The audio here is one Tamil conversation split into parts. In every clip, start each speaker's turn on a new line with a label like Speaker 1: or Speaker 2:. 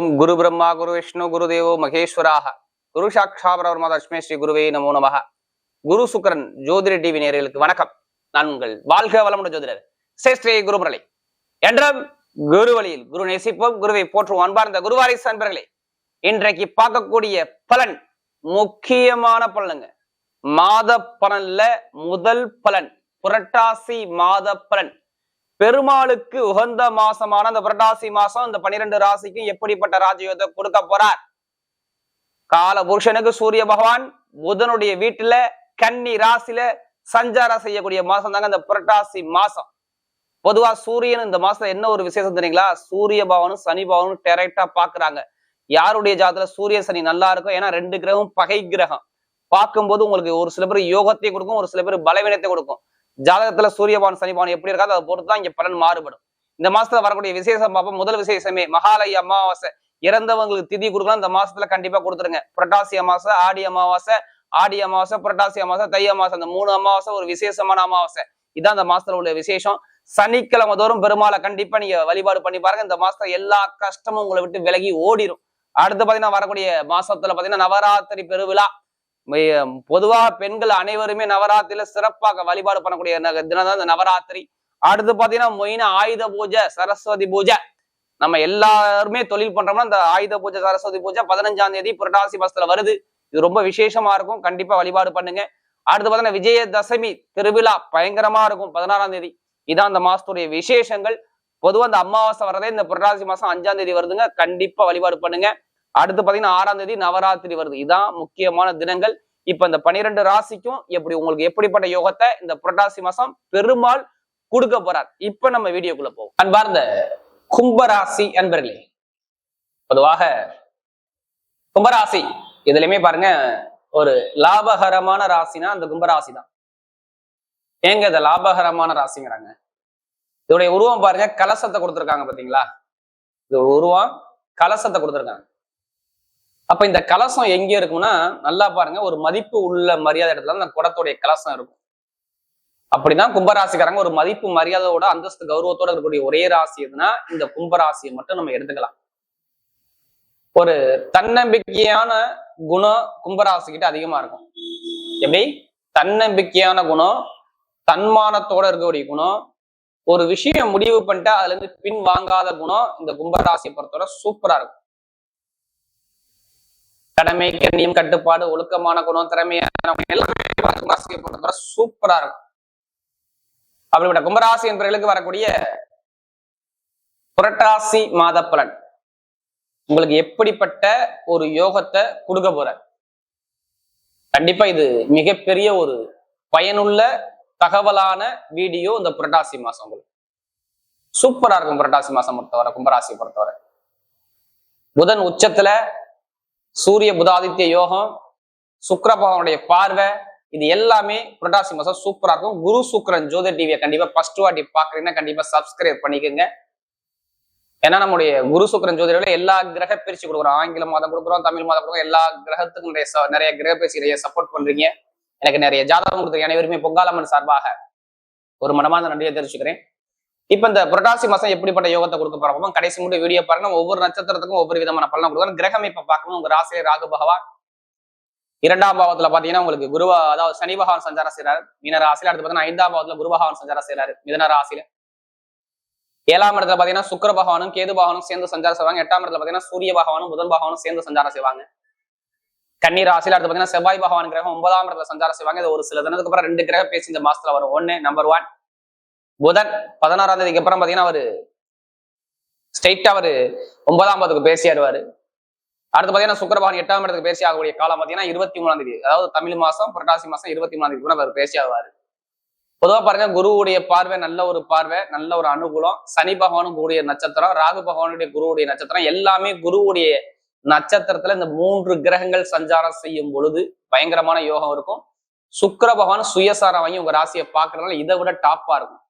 Speaker 1: ஓம் குரு பிரம்மா குரு விஷ்ணு குரு தேவோ மகேஸ்வராக. குரு சாக்ஷா பரவர்மா லட்சுமி ஸ்ரீ குருவே நமோ நமக. குரு சுக்கரன் ஜோதிட டிவி நேர்களுக்கு வணக்கம். நான் உங்கள் வாழ்க வளமுடன் ஜோதிடர் சேஸ்ரீ குரு முரளி என்றும் குரு வழியில் குரு நேசிப்போம் குருவை போற்றுவோம் அன்பார்ந்த குருவாரிசு அன்பர்களே. இன்றைக்கு பார்க்கக்கூடிய பலன் முக்கியமான பலனுங்க. மாத பலன்ல முதல் பலன் புரட்டாசி மாத பலன். பெருமாளுக்கு உகந்த மாசமான அந்த புரட்டாசி மாசம் இந்த பன்னிரெண்டு ராசிக்கும் எப்படிப்பட்ட ராஜயோகத்தை கொடுக்க போறார்? கால புருஷனுக்கு சூரிய பகவான் புதனுடைய வீட்டுல கன்னி ராசியில சஞ்சாரம் செய்யக்கூடிய மாசம் தாங்க இந்த புரட்டாசி மாசம். பொதுவா சூரியன் இந்த மாசத்துல என்ன ஒரு விசேஷம் தெரியுங்களா? சூரிய பவனும் சனி பவனும் டைரக்டா பாக்குறாங்க யாருடைய ஜாதத்துல சூரிய சனி நல்லா இருக்கும் ஏன்னா ரெண்டு கிரகம் பகை கிரகம். பார்க்கும்போது உங்களுக்கு ஒரு சில பேர் யோகத்தை கொடுக்கும் ஒரு சில பேர் பலவீனத்தை கொடுக்கும். ஜாதகத்துல சூரியபான் சனிபான் எப்படி இருக்காது அதை பொறுத்து தான் இங்க பலன் மாறுபடும். இந்த மாசத்துல வரக்கூடிய விசேஷம் பார்ப்போம். முதல் விசேஷமே மகாலய அமாவாசை. இறந்தவங்களுக்கு திதி கொடுக்கலாம். இந்த மாசத்துல கண்டிப்பா கொடுத்துருங்க. புரட்டாசி அமாவாசை ஆடி அமாவாசை ஆடி அமாவாசை புரட்டாசி அமாவாசை தை அமாவாசை. அந்த மூணு அமாவாசை ஒரு விசேஷமான அமாவாசை. இதான் இந்த மாசத்துல உள்ள விசேஷம். சனிக்கிழமை தோறும் பெருமாளை கண்டிப்பா நீங்க வழிபாடு பண்ணி பாருங்க. இந்த மாசத்துல எல்லா கஷ்டமும் உங்களை விட்டு விலகி ஓடிடும் அடுத்து பாத்தீங்கன்னா வரக்கூடிய மாசத்துல பாத்தீங்கன்னா நவராத்திரி பெருவிழா. பொதுவாக பொதுவா பெண்கள் அனைவருமே நவராத்திரியில சிறப்பாக வழிபாடு பண்ணக்கூடிய தினம் தான் இந்த நவராத்திரி. அடுத்து பாத்தீங்கன்னா மொயின ஆயுத பூஜை சரஸ்வதி பூஜை. நம்ம எல்லாருமே தொழில் பண்றோம்னா இந்த ஆயுத பூஜை சரஸ்வதி பூஜை பதினஞ்சாம் தேதி புரட்டாசி மாசத்துல வருது. இது ரொம்ப விசேஷமா இருக்கும். கண்டிப்பா வழிபாடு பண்ணுங்க. அடுத்து பாத்தீங்கன்னா விஜயதசமி திருவிழா பயங்கரமா இருக்கும். பதினாறாம் தேதி. இதான் அந்த மாசத்துடைய விசேஷங்கள். பொதுவாக அந்த அமாவாசை வரதே இந்த புரட்டாசி மாசம் அஞ்சாம் தேதி வருதுங்க. கண்டிப்பா வழிபாடு பண்ணுங்க. அடுத்து பாத்தீங்கன்னா ஆறாம் தேதி நவராத்திரி வருது. இதான் முக்கியமான தினங்கள். இப்ப இந்த பனிரெண்டு ராசிக்கும் எப்படி உங்களுக்கு எப்படிப்பட்ட யோகத்தை இந்த புரட்டாசி மாசம் பெருமாள் கொடுக்க போறார்? இப்ப நம்ம வீடியோக்குள்ள போவோம். அன்பார்ந்த கும்பராசி அன்பர்களே பொதுவாக கும்பராசி இதுலயுமே பாருங்க ஒரு லாபகரமான ராசினா அந்த கும்பராசி தான் ஏங்க இந்த லாபகரமான ராசிங்கிறாங்க? இதோடைய உருவம் பாருங்க கலசத்தை கொடுத்துருக்காங்க பாத்தீங்களா? இது ஒரு உருவம் கலசத்தை கொடுத்துருக்காங்க. அப்ப இந்த கலசம் எங்க இருக்கும்னா நல்லா பாருங்க ஒரு மதிப்பு உள்ள மரியாதை இடத்துல அந்த குடத்துடைய கலசம் இருக்கும். அப்படிதான் கும்பராசிக்காரங்க ஒரு மதிப்பு மரியாதையோட அந்தஸ்து கௌரவத்தோட இருக்கக்கூடிய ஒரே ராசி எதுனா இந்த கும்பராசியை மட்டும் நம்ம எடுத்துக்கலாம். ஒரு தன்னம்பிக்கையான குணம் கும்பராசி கிட்ட அதிகமா இருக்கும். எப்படி? தன்னம்பிக்கையான குணம் தன்மானத்தோட இருக்கக்கூடிய குணம் ஒரு விஷயம் முடிவு பண்ணிட்டா அதுல இருந்து பின் வாங்காத குணம் இந்த கும்பராசியை பொறுத்தவரை சூப்பரா இருக்கும். கடமை கண்ணியம் கட்டுப்பாடு ஒழுக்கமான குணம் திறமையான எல்லாமே கும்பராசியை பொறுத்தவரை சூப்பரா இருக்கும். அப்படிப்பட்ட கும்பராசி என்பவர்களுக்கு வரக்கூடிய புரட்டாசி மாத பலன். உங்களுக்கு எப்படிப்பட்ட ஒரு யோகத்தை கொடுக்க போற? கண்டிப்பா இது மிகப்பெரிய ஒரு பயனுள்ள தகவலான வீடியோ இந்த புரட்டாசி மாசம் உங்களுக்கு. சூப்பரா இருக்கும் புரட்டாசி மாசம் பொறுத்தவரை கும்பராசியை பொறுத்தவரை. புதன் உச்சத்துல சூரிய புதாதித்ய யோகம் சுக்கிர பகவானுடைய பார்வை இது எல்லாமே புரட்டாசி மாசம் சூப்பரா இருக்கும். குரு சுக்கரன் ஜோதி டிவியை கண்டிப்பா ஃபர்ஸ்ட் வாட்டி பாக்குறீங்கன்னா கண்டிப்பா சப்ஸ்கிரைப் பண்ணிக்கோங்க. ஏன்னா நம்முடைய குரு சுக்கரன் ஜோதிடர்ல எல்லா கிரக பிரிச்சு கொடுக்குறோம். ஆங்கில மாதம் கொடுக்குறோம் தமிழ் மாதம் கொடுக்குறோம். எல்லா கிரகத்துக்கும் நிறைய நிறைய கிரக பயிற்சி நிறைய சப்போர்ட் பண்றீங்க. எனக்கு நிறைய ஜாதகம் கொடுத்துருங்க அனைவருமே பொங்காலம்மன் சார்பாக ஒரு மனமார்ந்த நன்றியை தெரிவிச்சுக்கிறேன். இப்ப இந்த புரட்டாசி மாசம் எப்படிப்பட்ட யோகத்தை கொடுக்க போறோமோ? கடைசி மட்டும் வீடியோ பாருங்க. ஒவ்வொரு நட்சத்திரத்துக்கும் ஒவ்வொரு விதமான பலனை கொடுக்கணும் கிரகம் இப்ப பார்க்கணும் உங்க ராசிரியர் ராகு பகவான். இரண்டாம் பாவத்துல பாத்தீங்கன்னா உங்களுக்கு குரு அதாவது சனி பகவான் சஞ்சாரம் செய்யறாரு மீன ராசியில அடுத்து பாத்தீங்கன்னா ஐந்தாம் பாவத்துல குரு பகவான் சஞ்சாரம் செய்யறாரு மிதன ராசியில. ஏழாம் இடத்துல பாத்தீங்கன்னா சுக்கர பகவானும் கேது பகவானும் சேர்ந்து சஞ்சாரம் செய்வாங்க. எட்டாம் இடத்துல பாத்தீங்கன்னா சூரிய பகவானும் புதன் பகவானும் சேர்ந்து சஞ்சாரம் செய்வாங்க. கன்னி ராசியில அடுத்து பாத்தீங்கன்னா செவ்வாய் பகவான் கிரகம் ஒன்பதாம் இடத்துல சஞ்சாரம் செய்வாங்க. இது ஒரு சில தினத்துக்கு அப்புறம் ரெண்டு கிரக பேசி இந்த மாசத்துல வரும். ஒண்ணு நம்பர் ஒன் புதன் பதினாறாம் தேதிக்கு அப்புறம் பாத்தீங்கன்னா அவரு ஸ்ட்ரைட்டா அவரு ஒன்பதாம் பாவத்துக்கு பேசியாடுவாரு அடுத்து பார்த்தீங்கன்னா சுக்கரபகவான் எட்டாம் இடத்துக்கு பேசி ஆகக்கூடிய காலம் பாத்தீங்கன்னா இருபத்தி மூணாம் தேதி அதாவது தமிழ் மாசம் புரட்டாசி மாசம் இருபத்தி மூணாம் தேதி கூட அவர் பேசி ஆவாரு பொதுவா பாருங்க குருவுடைய பார்வை நல்ல ஒரு பார்வை நல்ல ஒரு அனுகூலம். சனி பகவானும் கூடிய நட்சத்திரம் ராகு பகவானுடைய குருவுடைய நட்சத்திரம் எல்லாமே குருவுடைய நட்சத்திரத்துல இந்த மூன்று கிரகங்கள் சஞ்சாரம் செய்யும் பொழுது பயங்கரமான யோகம் இருக்கும். சுக்கர பகவான் சுயசாரம் வாங்கி உங்க ராசியை பாக்குறதுனால இதை விட டாப்பா இருக்கும்.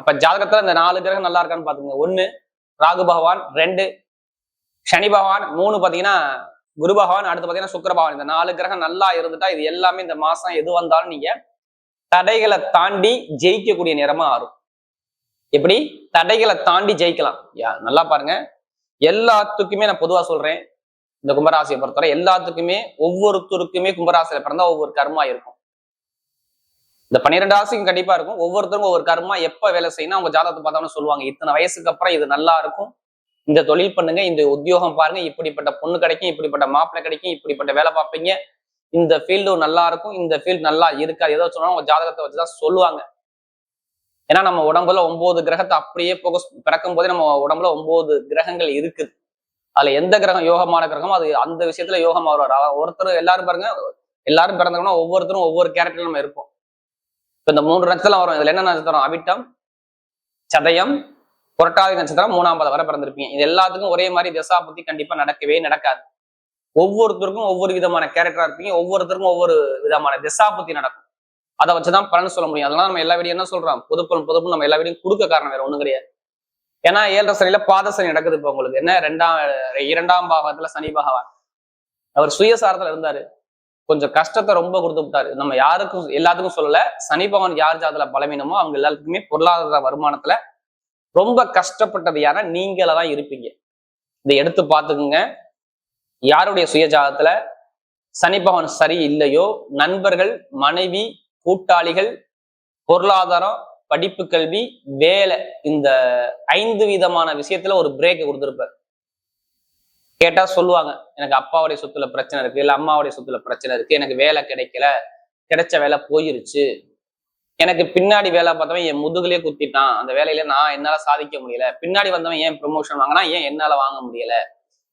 Speaker 1: அப்ப ஜாதகத்துல இந்த நாலு கிரகம் நல்லா இருக்கான்னு பாத்துங்க ஒண்ணு ராகு பகவான் ரெண்டு சனி பகவான் மூணு பாத்தீங்கன்னா குரு பகவான் அடுத்து பாத்தீங்கன்னா சுக்கர பகவான். இந்த நாலு கிரகம் நல்லா இருந்துட்டா இது எல்லாமே இந்த மாசம் எது வந்தாலும் நீங்க தடைகளை தாண்டி ஜெயிக்கக்கூடிய நேரமா ஆறும். எப்படி? தடைகளை தாண்டி ஜெயிக்கலாம். யா நல்லா பாருங்க. எல்லாத்துக்குமே நான் பொதுவா சொல்றேன். இந்த கும்பராசியை பொறுத்தவரை எல்லாத்துக்குமே ஒவ்வொருத்தருக்குமே கும்பராசியில பிறந்தா ஒவ்வொரு கர்மா இருக்கும். இந்த பன்னிரெண்டு ராசிக்கும் கண்டிப்பா இருக்கும். ஒவ்வொருத்தரும் ஒவ்வொரு கர்மா எப்ப வேலை செய்யணும் அவங்க ஜாதகத்தை பார்த்தாலும் சொல்லுவாங்க. இத்தனை வயசுக்கு அப்புறம் இது நல்லா இருக்கும். இந்த தொழில் பண்ணுங்க இந்த உத்தியோகம் பாருங்க. இப்படிப்பட்ட பொண்ணு கிடைக்கும் இப்படிப்பட்ட மாப்பிள்ளை கிடைக்கும் இப்படிப்பட்ட வேலை பார்ப்பீங்க. இந்த ஃபீல்டு நல்லா இருக்கும். இந்த ஃபீல்டு நல்லா இருக்காது. ஏதோ சொன்னாலும் உங்க ஜாதகத்தை வச்சுதான் சொல்லுவாங்க. ஏன்னா நம்ம உடம்புல ஒன்பது கிரகத்தை அப்படியே போக பிறக்கும் போதே நம்ம உடம்புல ஒன்பது கிரகங்கள் இருக்குது. அதுல எந்த கிரகம் யோகமான கிரகமோ அது அந்த விஷயத்துல யோகமா வருவார். ஒருத்தர் எல்லாரும் பாருங்க எல்லாரும் பிறந்தவங்கன்னா ஒவ்வொருத்தரும் ஒவ்வொரு கேரக்டர் நம்ம இருப்போம். இந்த மூன்று நட்சத்திரம் வரும். இதுல என்ன நட்சத்திரம்? அவிட்டம் சதயம் புரட்டாதி நட்சத்திரம் மூணாம் பதம் வரை பிறந்திருப்பீங்க. இது எல்லாத்துக்கும் ஒரே மாதிரி திசா புத்தி கண்டிப்பா நடக்கவே நடக்காது. ஒவ்வொருத்தருக்கும் ஒவ்வொரு விதமான கேரக்டரா இருப்பீங்க. ஒவ்வொருத்தருக்கும் ஒவ்வொரு விதமான திசா புத்தி நடக்கும். அதை வச்சுதான் பலன் சொல்ல முடியும். அதெல்லாம் நம்ம எல்லா வீடியும் என்ன சொல்றோம்? பொதுப்பலன் புதுப்பும் நம்ம எல்லா வீடியும் கொடுக்க காரணம் வேற ஒண்ணும் கிடையாது. ஏன்னா ஏழரை சனியில பாத சனி நடக்குது இப்ப உங்களுக்கு. என்ன? ரெண்டாம் இரண்டாம் பாகத்துல சனி பகவான். அவர் சுயசாரத்துல இருந்தாரு. கொஞ்சம் கஷ்டத்தை ரொம்ப கொடுத்து விட்டாரு. நம்ம யாருக்கும் எல்லாத்துக்கும் சொல்லல. சனி பகவான் யார் ஜாதல பலவீனமோ அவங்க எல்லாத்துக்குமே பொருளாதார வருமானத்துல ரொம்ப கஷ்டப்பட்டது யாரா நீங்கள தான் இருப்பீங்க. இதை எடுத்து பார்த்துக்குங்க. யாருடைய சுயஜாதத்துல சனி பகவான் சரி இல்லையோ நண்பர்கள் மனைவி கூட்டாளிகள் பொருளாதாரம் படிப்பு கல்வி வேலை இந்த ஐந்து விதமான விஷயத்துல ஒரு பிரேக் கொடுத்துருப்பார். கேட்டா சொல்லுவாங்க எனக்கு அப்பாவுடைய சொத்துல பிரச்சனை இருக்கு இல்ல அம்மாவுடைய சொத்துல பிரச்சனை இருக்கு எனக்கு வேலை கிடைக்கல கிடைச்ச வேலை போயிருச்சு. எனக்கு பின்னாடி வேலை பார்த்தவன் என் முதுகுலயே குத்திட்டான் அந்த வேலையில நான் என்னால சாதிக்க முடியல. பின்னாடி வந்தவன் ஏன் ப்ரொமோஷன் வாங்கினா ஏன் என்னால வாங்க முடியல?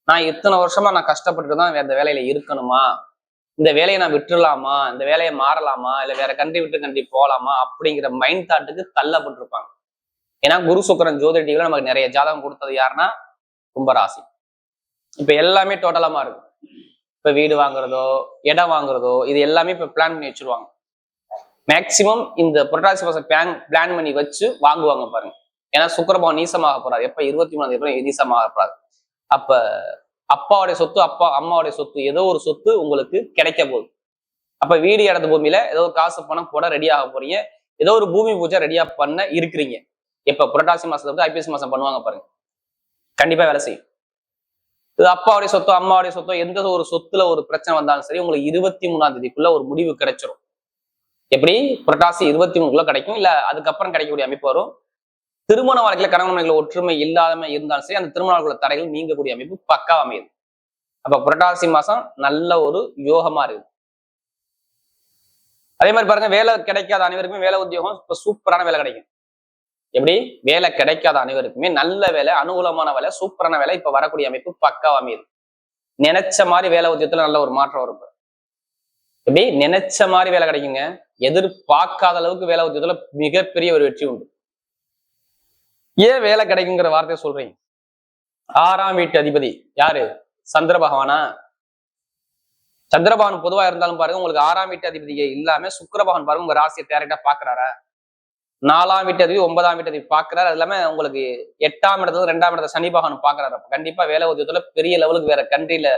Speaker 1: நான் இத்தனை வருஷமா நான் கஷ்டப்பட்டு தான் அந்த வேலையில இருக்கணுமா? இந்த வேலையை நான் விட்டுறலாமா? இந்த வேலையை மாறலாமா? இல்ல வேற கண்ட்ரி விட்டு கண்ட்ரி போகலாமா அப்படிங்கிற மைண்ட் தாட்டுக்கு தள்ளப்பட்டிருப்பாங்க. ஏன்னா குரு சுக்கரன் ஜோதிடிகளை நமக்கு நிறைய ஜாதகம் கொடுத்தது யாருன்னா கும்பராசி. இப்ப எல்லாமே டோட்டலமா இருக்கும் இப்ப வீடு வாங்குறதோ இடம் வாங்குறதோ இது எல்லாமே இப்ப பிளான் பண்ணி வச்சிருவாங்க. மேக்சிமம் இந்த புரட்டாசி மாசம் பிளான் பிளான் பண்ணி வச்சு வாங்குவாங்க பாருங்க. ஏன்னா சுக்கரபவன் நீசமாக போறாரு. எப்ப? இருபத்தி மூணாம் தேதி நீசமாக போறாரு. அப்ப அப்பாவுடைய சொத்து அப்பா அம்மாவுடைய சொத்து ஏதோ ஒரு சொத்து உங்களுக்கு கிடைக்க போகுது. அப்ப வீடு இடத்து பூமியில ஏதோ ஒரு காசு பணம் போட ரெடி ஆக போறீங்க. ஏதோ ஒரு பூமி பூஜை ரெடியா பண்ண இருக்கிறீங்க. எப்ப? புரட்டாசி மாசத்தை விட ஐபிஎஸ் மாசம் பண்ணுவாங்க பாருங்க. கண்டிப்பா வேலை செய்யும். இது அப்பாவுடைய சொத்தோ அம்மாவுடைய சொத்தோ எந்த ஒரு சொத்துல ஒரு பிரச்சனை வந்தாலும் சரி உங்களுக்கு இருபத்தி மூணாம் தேதிக்குள்ள ஒரு முடிவு கிடைச்சிரும். எப்படி? புரட்டாசி இருபத்தி மூணுக்குள்ள கிடைக்கும். இல்ல அதுக்கப்புறம் கிடைக்கக்கூடிய அமைப்பு வரும். திருமண வாழ்க்கையில கணவன் மனைவில ஒற்றுமை இல்லாம இருந்தாலும் சரி அந்த திருமண வாழ்க்கையில தடைகள் நீங்கக்கூடிய அமைப்பு பக்கா அமையுது. அப்ப புரட்டாசி மாசம் நல்ல ஒரு யோகமா இருக்குது. அதே மாதிரி பாருங்க வேலை கிடைக்காத அனைவருக்குமே வேலை உத்தியோகம் இப்ப சூப்பரான வேலை கிடைக்கும். எப்படி? வேலை கிடைக்காத அனைவருக்குமே நல்ல வேலை அனுகூலமான வேலை சூப்பரான வேலை இப்ப வரக்கூடிய அமைப்பு பக்காவா அமையுது நினைச்ச மாதிரி வேலை உத்தியத்துல நல்ல ஒரு மாற்றம் வரும். எப்படி? நினைச்ச மாதிரி வேலை கிடைக்குங்க. எதிர்பார்க்காத அளவுக்கு வேலை உத்தியோகத்துல மிகப்பெரிய ஒரு வெற்றி உண்டு. ஏன் வேலை கிடைக்குங்கிற வார்த்தையை சொல்றீங்க? ஆறாம் வீட்டு அதிபதி யாரு? சந்திர பகவானா? சந்திரபகவான் பொதுவா இருந்தாலும் பாருங்க உங்களுக்கு ஆறாம் வீட்டு அதிபதியை இல்லாம சுக்கிர பாருங்க உங்க ராசியை டேரக்டா பாக்குறாரா? நாலாம் வீட்டு அதிபதி ஒன்பதாம் வீட்டு அதிபதி பாக்குறாரு அது இல்லாம உங்களுக்கு எட்டாம் இடத்துல ரெண்டாம் இடத்துல சனி பகவான் பாக்குறாரு கண்டிப்பா வேலை உத்தியோகத்துல பெரிய லெவலுக்கு வேற கண்ட்ரில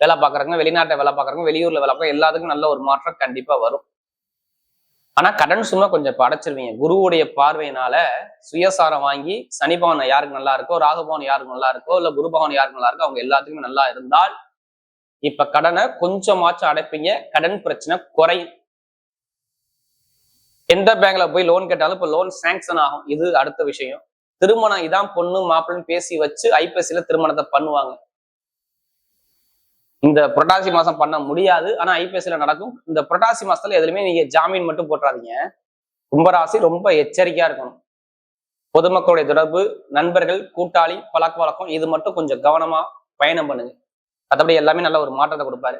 Speaker 1: வேலை பாக்குறாங்க வெளிநாட்டை வேலை பாக்குறாங்க வெளியூர்ல வேலை பார்க்க எல்லாத்துக்கும் நல்ல ஒரு மாற்றம் கண்டிப்பா வரும். ஆனா கடன் சும்மா கொஞ்சம் படைச்சிருவீங்க. அடைச்சிருவீங்க குருவுடைய பார்வையினால சுயசாரம் வாங்கி சனி பகவான் யாருக்கு நல்லா இருக்கோ ராகுபவன் யாருக்கு நல்லா இருக்கோ இல்ல குரு பகவான் யாருக்கு நல்லா இருக்கோ அவங்க எல்லாத்துக்குமே நல்லா இருந்தால் இப்ப கடனை கொஞ்சமாச்சும் அடைப்பீங்க. கடன் பிரச்சனை குறையும். எந்த பேங்க்ல போய் லோன் கேட்டாலும் இப்ப லோன் சாங்ஷன் ஆகும். இது அடுத்த விஷயம். திருமணம் இதான் பொண்ணு மாப்பிள்ளைன்னு பேசி வச்சு ஐபிஎஸ்சியில திருமணத்தை பண்ணுவாங்க. இந்த புரட்டாசி மாசம் பண்ண முடியாது. ஆனா ஐபிஎஸ்சில நடக்கும். இந்த புரட்டாசி மாசத்துல எதுலையுமே நீங்க ஜாமீன் மட்டும் போட்டுறாதீங்க. கும்பராசி ரொம்ப எச்சரிக்கையா இருக்கணும். பொதுமக்களுடைய தொடர்பு நண்பர்கள் கூட்டாளி பழக்க வழக்கம் இது மட்டும் கொஞ்சம் கவனமா பயணம் பண்ணுங்க. மற்றபடி எல்லாமே நல்ல ஒரு மாற்றத்தை கொடுப்பாரு.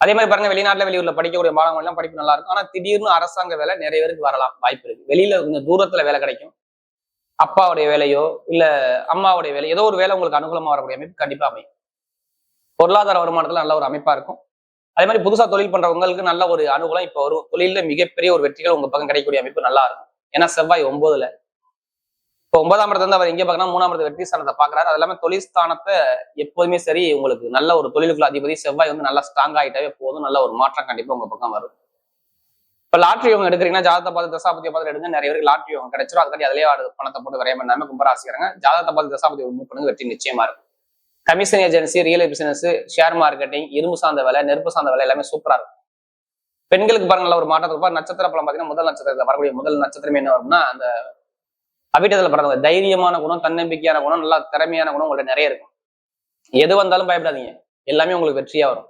Speaker 1: அதே மாதிரி பாருங்க வெளிநாட்டுல வெளியூர்ல படிக்கக்கூடிய மாணவர்கள் எல்லாம் படிப்பு நல்லா இருக்கும் ஆனா திடீர்னு அரசாங்க வேலை நிறைய பேருக்கு வரலாம். வாய்ப்பு இருக்கு. வெளியில கொஞ்சம் தூரத்துல வேலை கிடைக்கும். அப்பாவுடைய வேலையோ இல்ல அம்மாவுடைய வேலை ஏதோ ஒரு வேலை உங்களுக்கு அனுகூலமா வரக்கூடிய அமைப்பு கண்டிப்பா அமையும். பொருளாதார வருமானத்துல நல்ல ஒரு அமைப்பா இருக்கும். அதே மாதிரி புதுசா தொழில் பண்றவங்களுக்கு நல்ல ஒரு அனுகூலம் இப்ப வரும். தொழில மிகப்பெரிய ஒரு வெற்றிகள் உங்க பக்கம் கிடைக்கக்கூடிய அமைப்பு நல்லா இருக்கும் ஏன்னா செவ்வாய் ஒன்பதுல இப்போ ஒன்பதாம் இடத்துல இருந்து அவர் எங்கே பார்க்கணும் மூணாம் இடத்து வெற்றி ஸ்தானத்தை பார்க்குறாரு அது இல்லாமல் தொழில் ஸ்தானத்தை எப்போதுமே சரி உங்களுக்கு நல்ல ஒரு தொழிலுக்குள்ள அதிபதி செவ்வாய் வந்து நல்லா ஸ்ட்ராங் ஆகிட்டாவே போதும். நல்ல ஒரு மாற்றம் கண்டிப்பாக உங்கள் பக்கம் வரும். இப்போ லாட்ரி யோகம் எடுக்கிறீங்கன்னா ஜாதகத்தை பார்த்து தசாபதியை பார்த்து எடுங்க. நிறைய பேருக்கு லாட்ரி யோகம் கிடைச்சிரும். அதுக்காண்டி அதிலே ஆடு பணத்தை போட்டு விரையம் பண்ணாமல் கும்பராசிக்கிறாங்க ஜாதகத்தை பார்த்து தசாபதி மூவ் பண்ணுங்க வெற்றி நிச்சயமா இருக்கும். Commission agency real business share marketing இரும்பு சார்ந்த வேலை நெருப்பு சார்ந்த வேலை எல்லாமே சூப்பரா இருக்கும். பெண்களுக்கு பாருங்க ஒரு மாற்றத்தை இருப்பார் நட்சத்திர பலம் பார்த்தீங்கன்னா முதல் நட்சத்திரத்தில் வரக்கூடிய முதல் நட்சத்திரமே என்ன வரும்னா அந்த அவிட்டத்தில் பிறந்தவங்க. தைரியமான குணம் தன்னம்பிக்கையான குணம் நல்லா திறமையான குணம் உங்கள்ட்ட நிறைய இருக்கும். எது வந்தாலும் பயப்படாதீங்க. எல்லாமே உங்களுக்கு வெற்றியா வரும்.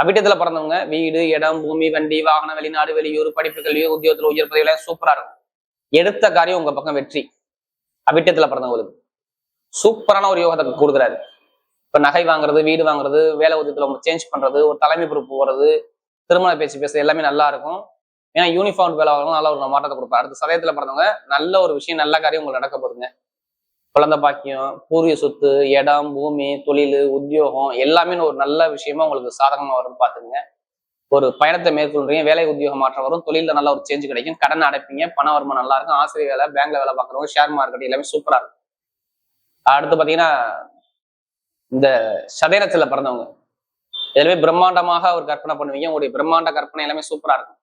Speaker 1: அவிட்டத்துல பிறந்தவங்க வீடு இடம் பூமி வண்டி வாகனம் வெளிநாடு வெளியூர் படிப்பு கல்வி உத்தியோகத்தில் உயர் பதவியெல்லாம் சூப்பரா இருக்கும். எடுத்த காரியம் உங்க பக்கம் வெற்றி. அவிட்டத்துல பிறந்தவங்களுக்கு. சூப்பரான ஒரு யோகத்தை கொடுக்குறாரு. இப்ப நகை வாங்குறது வீடு வாங்குறது வேலை உத்தியத்துல சேஞ்ச் பண்றது ஒரு தலைமை பொறுப்பு போறது திருமண பேச்சு பேசுறது எல்லாமே நல்லா இருக்கும். ஏன்னா யூனிஃபார்ம் வேலை வாங்கணும் நல்ல ஒரு மாற்றத்தை கொடுப்பாரு அடுத்த சதயத்துல பிறந்தவங்க நல்ல ஒரு விஷயம் நல்ல காரியம் உங்களுக்கு நடக்க போதுங்க குழந்தை பாக்கியம் பூர்வீக சொத்து இடம் பூமி தொழில் உத்தியோகம் எல்லாமே ஒரு நல்ல விஷயமா உங்களுக்கு சாதகமா வரும்னு பாத்துக்கங்க ஒரு பயணத்தை மேற்கொள்றீங்க வேலை உத்தியோக மாற்றம் வரும் தொழில நல்ல ஒரு சேஞ்ச் கிடைக்கும் கடன் அடைப்பீங்க பண வருமானம் நல்லா இருக்கும் ஆசிரியர் வேலை பேங்க்ல வேலை பார்க்குறவங்க ஷேர் மார்க்கெட் எல்லாமே சூப்பரா இருக்கும். அடுத்து பாத்தீங்கன்னா இந்த சதயனத்துல பிறந்தவங்க. எல்லாமே பிரம்மாண்டமாக ஒரு கற்பனை பண்ணுவீங்க. உங்களுடைய பிரம்மாண்ட கற்பனை எல்லாமே சூப்பரா இருக்கும்.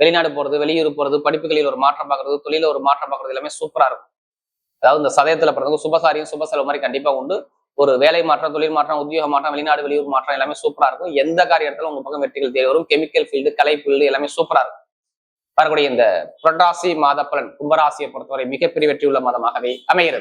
Speaker 1: வெளிநாடு போறது வெளியூர் போறது படிப்புகளில் ஒரு மாற்றம் பார்க்கறது தொழில ஒரு மாற்றம் பார்க்கறது எல்லாமே சூப்பரா இருக்கும். அதாவது இந்த சதயத்துல பிறந்தவங்க சுபசாரியும் சுப செலவு மாதிரி கண்டிப்பா உண்டு. ஒரு வேலை மாற்றம் தொழில் மாற்றம் உத்தியோக மாற்றம் வெளிநாடு வெளியூர் மாற்றம் எல்லாமே சூப்பரா இருக்கும். எந்த காரியத்திலும் உங்க பக்கம் வெற்றிகள் தேடி வரும். கெமிக்கல் ஃபீல்டு கலை ஃபீல்டு எல்லாமே சூப்பரா இருக்கும். வரக்கூடிய இந்த புரட்டாசி மாத பலன் கும்பராசியை பொறுத்தவரை மிகப்பெரிய வெற்றியுள்ள மாதமாகவே அமைகிறது.